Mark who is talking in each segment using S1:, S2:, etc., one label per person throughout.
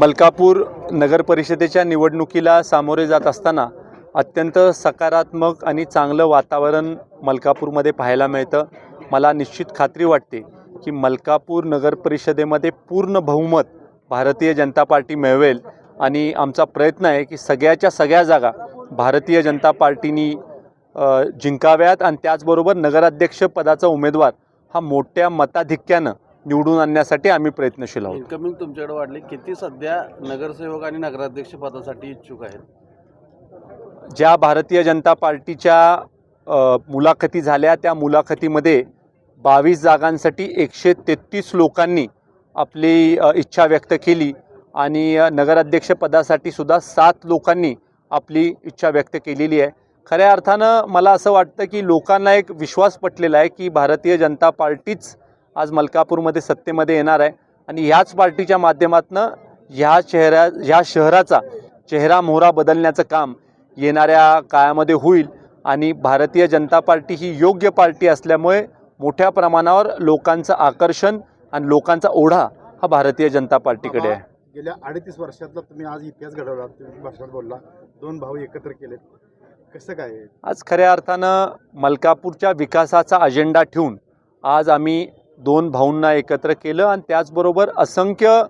S1: मलकापूर नगर परिषदेच्या निवडणुकीला सामोरे जात असताना अत्यंत सकारात्मक आणि चांगलं वातावरण मलकापूरमध्ये पाहायला मिळतं. मला निश्चित खात्री वाटते की मलकापूर नगर परिषदेमध्ये पूर्ण बहुमत भारतीय जनता पार्टी मिळवेल आणि आमचा प्रयत्न आहे की सगळ्याच्या सगळ्या जागा भारतीय जनता पार्टीनी जिंकाव्यात आणि त्याचबरोबर नगराध्यक्ष पदाचा उमेदवार हा मोठ्या मताधिक्यानं निवडून आणण्यासाठी आम्ही प्रयत्नशील आहोत.
S2: इन्कमिंग तुमच्याकडे वाढली. किती सध्या नगरसेवक आणि नगराध्यक्ष पदासाठी इच्छुक आहेत?
S1: ज्या भारतीय जनता पार्टीच्या मुलाखती झाल्या त्या मुलाखतीमध्ये बावीस जागांसाठी एकशे तेहतीस लोकांनी आपली इच्छा व्यक्त केली आणि नगराध्यक्षपदासाठी सुद्धा सात लोकांनी आपली इच्छा व्यक्त केलेली आहे. खऱ्या अर्थानं मला असं वाटतं की लोकांना एक विश्वास पटलेला आहे की भारतीय जनता पार्टीच आज मलकापूरमध्ये सत्तेमध्ये येणार आहे. आणि ह्याच पार्टीच्या माध्यमातून ह्या चेहऱ्या ह्या शहराचा चेहरा मोहरा बदलण्याचं काम येणाऱ्या काळामध्ये होईल. आणि भारतीय जनता पार्टी ही योग्य पार्टी असल्यामुळे मोठ्या प्रमाणावर लोकांचं आकर्षण आणि लोकांचा ओढा हा भारतीय जनता पार्टीकडे आहे.
S3: गेल्या अडतीस वर्षातला तुम्ही आज इतिहास घडवला तुम्ही भाषणात बोलला. दोन भाऊ एकत्र केलेत. कसं काय?
S1: आज खऱ्या अर्थानं मलकापूरच्या विकासाचा अजेंडा ठेवून आज आम्ही दोन भाऊंना एकत्र केलं आणि त्याचबरोबर असंख्य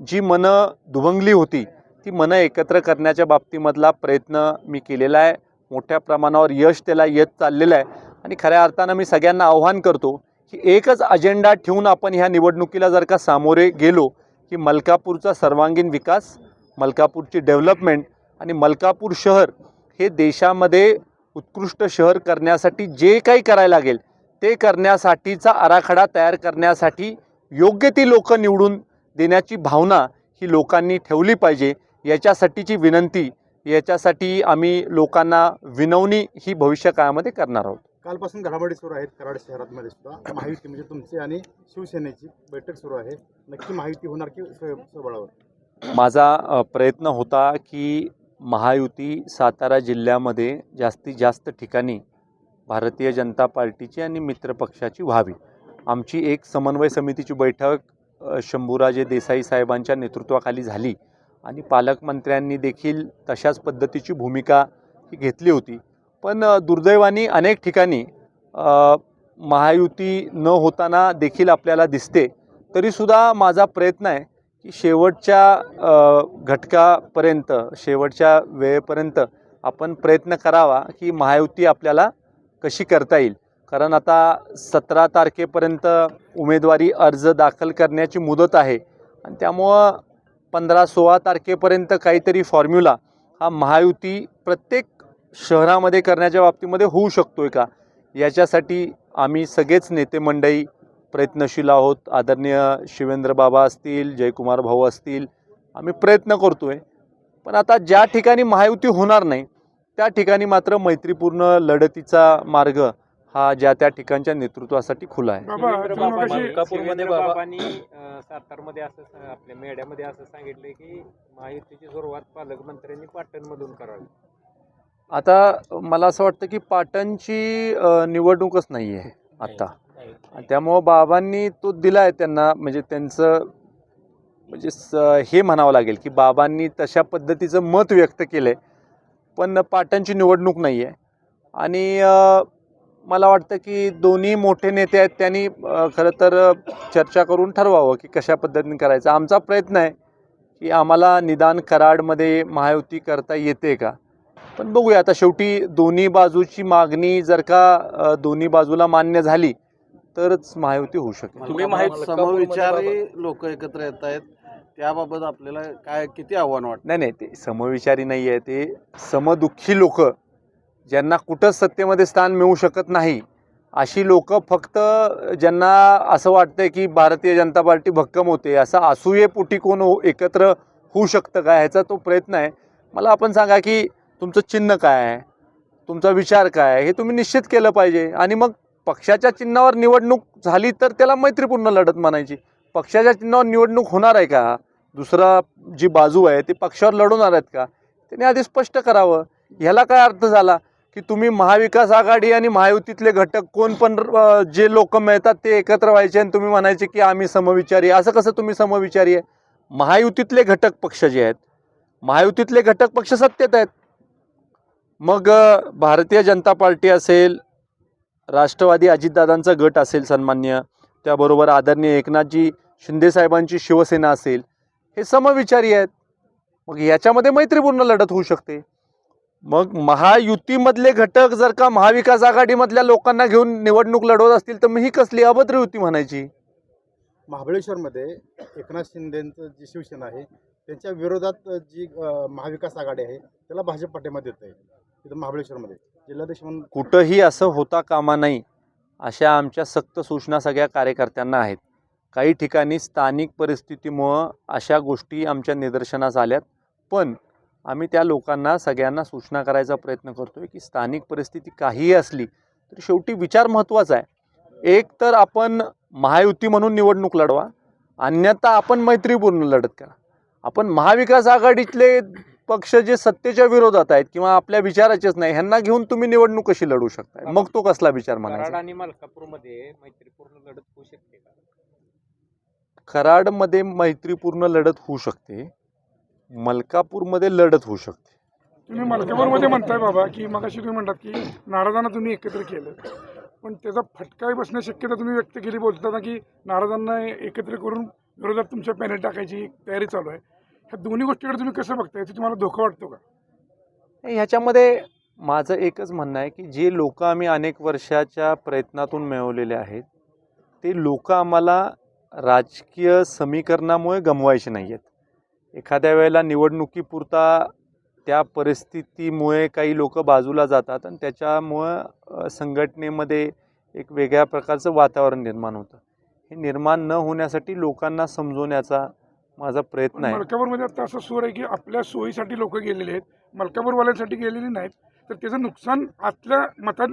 S1: जी मनं दुभंगली होती ती मनं एकत्र करण्याच्या बाबतीमधला प्रयत्न मी केलेला आहे. मोठ्या प्रमाणावर यश त्याला येत चाललेलं आहे. आणि खऱ्या अर्थानं मी सगळ्यांना आव्हान करतो की एकच अजेंडा ठेवून आपण ह्या निवडणुकीला जर का सामोरे गेलो की मलकापूरचा सर्वांगीण विकास मलकापूरची डेव्हलपमेंट आणि मलकापूर शहर हे देशामध्ये उत्कृष्ट शहर करण्यासाठी जे काही करायला लागेल ते करण्यासाठीचा आराखडा तयार करण्यासाठी योग्य ती लोक निवडून देण्याची भावना ही लोकांनी ठेवली पाहिजे. याच्यासाठीची विनंती याच्यासाठी आम्ही लोकांना विनवणी ही भविष्य काळामध्ये करणार आहोत.
S3: कालपासून घडामोडी सुरू आहेत कराड शहरामध्ये सुद्धा. महायुती म्हणजे तुमची आणि शिवसेनेची बैठक सुरू आहे. नक्की महायुती होणार की स्व- स्वबळावर
S1: माझा प्रयत्न होता की महायुती सातारा जिल्ह्यामध्ये जास्तीत जास्त ठिकाणी भारतीय जनता पार्टीची आणि मित्रपक्षाची व्हावी. आमची एक समन्वय समितीची बैठक शंभूराजे देसाई साहेबांच्या नेतृत्वाखाली झाली आणि पालकमंत्र्यांनी देखील तशाच पद्धतीची भूमिका ही घेतली होती. पण दुर्दैवानी दुर्दैवाने अनेक ठिकाणी महायुती न होताना देखील आपल्याला दिसते. तरीसुद्धा माझा प्रयत्न आहे की शेवटच्या घटकापर्यंत शेवटच्या वेळेपर्यंत आपण प्रयत्न करावा की महायुती आपल्याला कशी करता येईल? कारण आता सतरा तारखेपर्यंत उमेदवारी अर्ज दाखल करण्याची मुदत आहे. आणि त्यामुळं पंधरा सोळा तारखेपर्यंत काहीतरी फॉर्म्युला हा महायुती प्रत्येक शहरामध्ये करण्याच्या बाबतीमध्ये होऊ शकतो आहे का? याच्यासाठी आम्ही सगळेच नेते मंडळी प्रयत्नशील आहोत. आदरणीय शिवेंद्र बाबा असतील जयकुमार भाऊ असतील आम्ही प्रयत्न करतो आहे पण आता ज्या ठिकाणी महायुती होणार नाही त्या ठिकाणी मात्र मैत्रीपूर्ण लढतीचा मार्ग हा ज्या त्या ठिकाणच्या नेतृत्वासाठी खुला आहे.
S4: मलकापूरमध्ये
S5: बाबांनी सातारमध्ये असं आपल्या मेड्यामध्ये असं सांगितलंय की महायुतीची सुरुवात पालकमंत्र्यांनी पाटणमधून करावी.
S1: आता मला असं वाटतं की पाटणची निवडणूकच नाही आहे आत्ता आणि त्यामुळं बाबांनी तो दिला आहे त्यांना म्हणजे त्यांचं म्हणजे हे म्हणावं लागेल की बाबांनी तशा पद्धतीचं मत व्यक्त केलं आहे पण पाटणची निवडणूक नाही आहे आणि मला वाटतं की दोन्ही मोठे नेते आहेत त्यांनी खरं तर चर्चा करून ठरवावं की कशा पद्धतीने करायचं. आमचा प्रयत्न आहे की आम्हाला निदान कराडमध्ये महायुती करता येते का? पण बघूया आता शेवटी दोन्ही बाजूची मागणी जर का दोन्ही बाजूला मान्य झाली तरच महायुती होऊ शकेल.
S2: तुम्ही माहीत समविचारी लोक एकत्र येत आहेत. त्याबाबत आपल्याला काय किती आव्हान वाटतं?
S1: नाही नाही ते समविचारी नाही आहे ते समदुःखी लोक ज्यांना कुठंच सत्तेमध्ये स्थान मिळू शकत नाही अशी लोक फक्त ज्यांना असं वाटतंय की भारतीय जनता पार्टी भक्कम होते असं असूयेपोटी कोण हो- एकत्र होऊ शकतं का ह्याचा तो प्रयत्न आहे. मला आपण सांगा की तुमचं चिन्ह काय आहे? तुमचा विचार काय आहे? हे तुम्ही निश्चित केलं पाहिजे. आणि मग पक्षाच्या चिन्हावर निवडणूक झाली तर त्याला मैत्रीपूर्ण लढत म्हणायची. पक्षाच्या चिन्हावर निवडणूक होणार आहे का? दुसरा जी बाजू आहे ती पक्षावर लढवणार आहेत का? त्याने आधी स्पष्ट करावं. ह्याला काय अर्थ झाला? की तुम्ही महाविकास आघाडी आणि महायुतीतले घटक कोण पण जे लोक मिळतात ते एकत्र व्हायचे आणि तुम्ही म्हणायचे की आम्ही समविचारी असं कसं तुम्ही समविचारी आहे? महायुतीतले घटक पक्ष जे आहेत महायुतीतले घटक पक्ष सत्तेत आहेत. मग भारतीय जनता पार्टी असेल राष्ट्रवादी अजितदादांचा गट असेल सन्मान्य त्याबरोबर आदरणीय एकनाथजी शिंदेसाहेबांची शिवसेना असेल हे समविचारी आहेत. मग याच्यामध्ये मैत्रीपूर्ण लढत होऊ शकते. मग महायुतीमधले घटक जर का महाविकास आघाडीमधल्या लोकांना घेऊन निवडणूक लढवत असतील तर मग ही कसली अभद्र युती म्हणायची?
S3: महाबळेश्वरमध्ये एकनाथ शिंदेचं जी शिवसेना आहे त्यांच्या विरोधात जी महाविकास आघाडी आहे त्याला भाजप पाठिंबा देत आहे तिथं महाबळेश्वरमध्ये. जिल्हाध्यक्ष म्हणून
S1: कुठंही असं होता कामा नाही अशा आमच्या सक्त सूचना सगळ्या कार्यकर्त्यांना आहेत. काही ठिकाणी स्थानिक परिस्थितीमुळं अशा गोष्टी आमच्या निदर्शनास आल्यात. पण आम्ही त्या लोकांना सगळ्यांना सूचना करायचा प्रयत्न करतो आहे की स्थानिक परिस्थिती काहीही असली तर शेवटी विचार महत्त्वाचा आहे. एक तर आपण महायुती म्हणून निवडणूक लढवा अन्यथा आपण मैत्रीपूर्ण लढत करा. आपण महाविकास आघाडीतले पक्ष जे सत्तेच्या विरोधात आहेत किंवा आपल्या विचाराचेच नाही ह्यांना घेऊन तुम्ही निवडणूक कशी लढू शकता मग तो कसला विचार
S5: कराड
S1: म्हणायचा
S5: आणि मलकापूरमध्ये मैत्रीपूर्ण लढत होऊ शकते का?
S1: कराडमध्ये मैत्रीपूर्ण लढत होऊ शकते. मलकापूरमध्ये लढत होऊ शकते.
S4: तुम्ही मलकापूरमध्ये म्हणताय बाबा की मगाशी तुम्ही म्हणतात की नाराजांना तुम्ही एकत्र केलं. पण त्याचा फटका बसण्याची शक्यता तुम्ही व्यक्त केली बोलताना की नाराजांना एकत्र करून विरोधात तुमच्या पॅनल टाकायची तयारी चालू आहे. ह्या दोन्ही गोष्टीकडे तुम्ही कसं बघताय? याचा तुम्हाला धोका वाटतो का?
S1: ह्याच्यामध्ये माझं एकच म्हणणं आहे की जे लोक आम्ही अनेक वर्षाच्या प्रयत्नातून मिळवलेले आहेत ते लोक आम्हाला राजकीय समीकरणामुळे गमवायचे नाही आहेत एखाद्या वेळेला निवडणुकीपुरता त्या परिस्थितीमुळे काही लोक बाजूला जातात आणि त्याच्यामुळं संघटनेमध्ये एक वेगळ्या प्रकारचं वातावरण निर्माण होतं. हे निर्माण न होण्यासाठी लोकांना समजवण्याचा माझा प्रयत्न आहे.
S4: मलकापूरमध्ये आता असं सूर आहे की आपल्या सोयीसाठी लोक गेलेले आहेत. मलकापूरवाल्यांसाठी गेलेली नाहीत. तर त्याचं नुकसान आतल्या मतां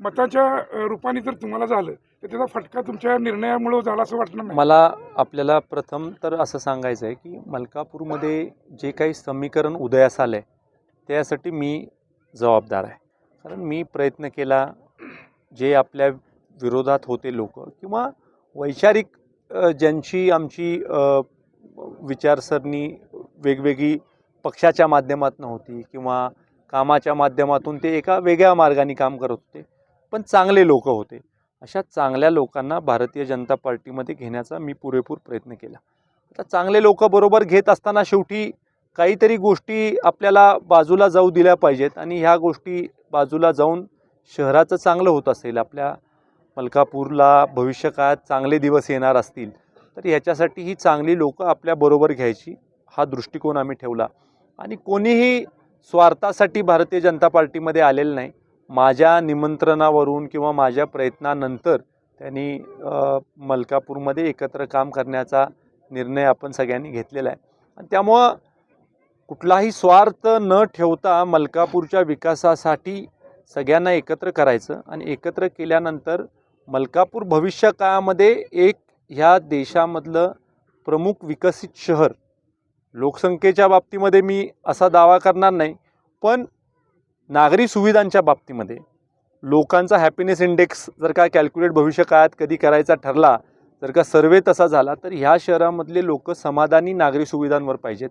S4: मताच्या रूपाने जर तुम्हाला झालं. तर त्याचा फटका तुमच्या निर्णयामुळे झाला असं वाटणार नाही?
S1: मला आपल्याला प्रथम तर असं सांगायचं आहे की मलकापूरमध्ये जे काही समीकरण उदयास आलं आहे त्यासाठी मी जबाबदार आहे. कारण मी प्रयत्न केला जे आपल्या विरोधात होते लोक किंवा वैचारिक ज्यांची आमची विचारसरणी वेगवेगळी पक्षाच्या माध्यमातून होती किंवा कामाच्या माध्यमातून ते एका वेगळ्या मार्गाने काम करत होते पण चांगले लोक होते. अशा चांगल्या लोकांना भारतीय जनता पार्टीमध्ये घेण्याचा मी पुरेपूर प्रयत्न केला. आता चांगले लोक बरोबर घेत असताना शेवटी काहीतरी गोष्टी आपल्याला बाजूला जाऊ दिल्या पाहिजेत आणि ह्या गोष्टी बाजूला जाऊन शहराचं चांगलं होत असेल आपल्या मलकापूरला भविष्यकाळात चांगले दिवस येणार असतील तर ह्याच्यासाठी ही चांगली लोकं आपल्याबरोबर घ्यायची हा दृष्टिकोन आम्ही ठेवला. आणि कोणीही स्वार्थासाठी भारतीय जनता पार्टीमध्ये आलेलं नाही. माझ्या निमंत्रणावरून किंवा माझ्या प्रयत्नानंतर त्यांनी मलकापूरमध्ये एकत्र काम करण्याचा निर्णय आपण सगळ्यांनी घेतलेला आहे. आणि त्यामुळं कुठलाही स्वार्थ न ठेवता मलकापूरच्या विकासासाठी सगळ्यांना एकत्र करायचं आणि एकत्र केल्यानंतर मलकापूर भविष्य काळामध्ये एक ह्या देशामधलं प्रमुख विकसित शहर लोकसंख्येच्या बाबतीमध्ये मी असा दावा करणार नाही. पण नागरी सुविधांच्या बाबतीमध्ये लोकांचा हॅपीनेस इंडेक्स जर का कॅल्क्युलेट भविष्य काळात कधी करायचा ठरला जर का सर्वे तसा झाला तर ह्या शहरामधले लोक समाधानी नागरी सुविधांवर पाहिजेत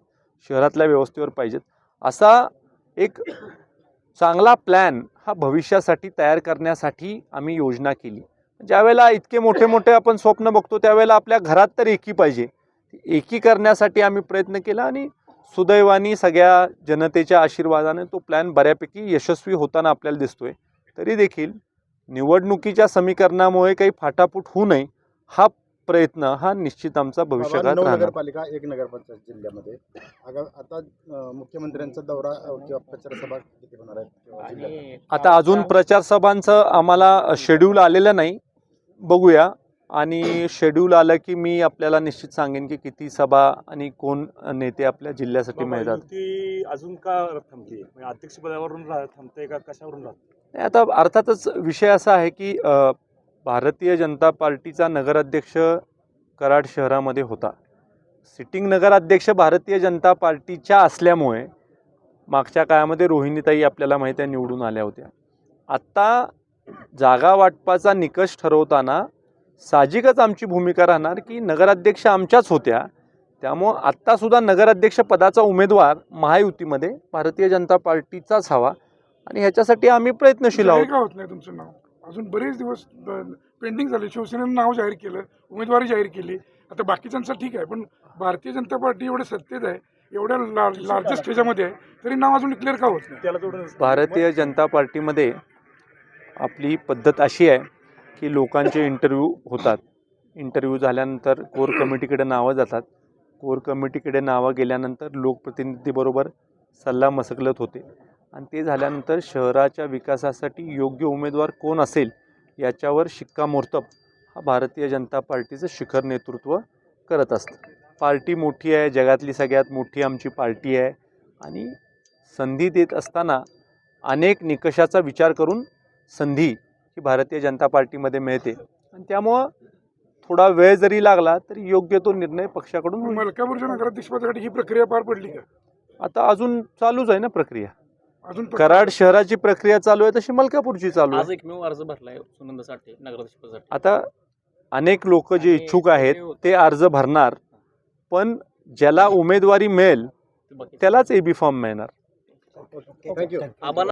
S1: शहरातल्या व्यवस्थेवर पाहिजेत. असा एक चांगला प्लॅन हा भविष्यासाठी तयार करण्यासाठी आम्ही योजना केली. ज्यावेळेला इतके मोठे मोठे आपण स्वप्न बघतो त्यावेळेला आपल्या घरात तर एकी पाहिजे. एकी करण्यासाठी आम्ही प्रयत्न केला आणि सुदैवानी सगळ्या जनतेच्या आशीर्वादाने तो प्लॅन बऱ्यापैकी यशस्वी होताना आपल्याला दिसतोय. तरी देखील निवडणुकीच्या समीकरणामुळे काही फाटाफूट होऊ नये हा प्रयत्न हा निश्चित आमचा राहणार.
S3: नगरपालिका एक नगरपंचायत जिल्ह्यामध्ये. आगा आता मुख्यमंत्र्यांचा दौरा किंवा प्रचार सभा किती होणार?
S5: आणि
S1: आता अजून प्रचार सभांचं आम्हाला शेड्यूल आलेलं नाही. बघूया. आणि शेड्यूल आलं की मी आपल्याला निश्चित सांगेन की किती सभा आणि कोण नेते आपल्या जिल्ह्यासाठी मिळतात.
S6: युती अजून का थांबते? म्हणजे अध्यक्षपदावरून थांबते का? कशावरून राहते?
S1: आता अर्थातच विषय असा आहे की भारतीय जनता पार्टीचा नगराध्यक्ष कराड शहरामध्ये होता. सिटिंग नगराध्यक्ष भारतीय जनता पार्टीच्या असल्यामुळे मागच्या काळामध्ये रोहिणीताई आपल्याला माहीत आहे निवडून आल्या होत्या. आत्ता जागा वाटपाचा निकष ठरवताना साहजिकच आमची भूमिका राहणार की नगराध्यक्ष आमच्याच होत्या. त्यामुळं आत्तासुद्धा नगराध्यक्ष पदाचा उमेदवार महायुतीमध्ये भारतीय जनता पार्टीचाच हवा. आणि ह्याच्यासाठी आम्ही प्रयत्नशील आहोत.
S4: का होत नाही तुमचं नाव? अजून बरेच दिवस पेंडिंग झाले. शिवसेनेनं नाव जाहीर केलं उमेदवारी जाहीर केली. आता बाकीच्यांचं ठीक आहे पण भारतीय जनता पार्टी एवढे सत्तेत आहे एवढ्या लार्जेस्ट ह्याच्यामध्ये आहे तरी नाव अजून डिक्लेअर का होत नाही?
S1: भारतीय जनता पार्टीमध्ये आपली पद्धत अशी आहे की लोकांचे इंटरव्ह्यू होतात. इंटरव्ह्यू झाल्यानंतर कोर कमिटीकडे नावं जातात. कोर कमिटीकडे नावं गेल्यानंतर लोकप्रतिनिधीबरोबर सल्ला मसकलत होते. आणि ते झाल्यानंतर शहराच्या विकासासाठी योग्य उमेदवार कोण असेल याच्यावर शिक्कामोर्तब हा भारतीय जनता पार्टीचं शिखर नेतृत्व करत असतं. पार्टी मोठी आहे जगातली सगळ्यात मोठी आमची पार्टी आहे. आणि संधी देत असताना अनेक निकषाचा विचार करून संधी ही भारतीय जनता पार्टीमध्ये मिळते. आणि त्यामुळं थोडा वेळ जरी लागला तरी योग्य तो निर्णय पक्षाकडून होईल.
S4: मलकापूरच्या नगराध्यक्षपदासाठी ही प्रक्रिया पार पडली का?
S1: आता अजून चालूच आहे ना प्रक्रिया.
S4: अजून प्रक्रिया-
S1: कराड शहराची प्रक्रिया चालू आहे तशी मलकापूरची चालू आहे.
S7: आज एकमेव अर्ज भरलाय सुनंद साठे नगराध्यक्षपदासाठी
S1: आता अनेक लोक जे इच्छुक आहेत ते अर्ज भरणार पण ज्याला उमेदवारी मिळेल त्यालाच ए बी फॉर्म मिळणार.
S3: थँक्यू
S7: आम्हाला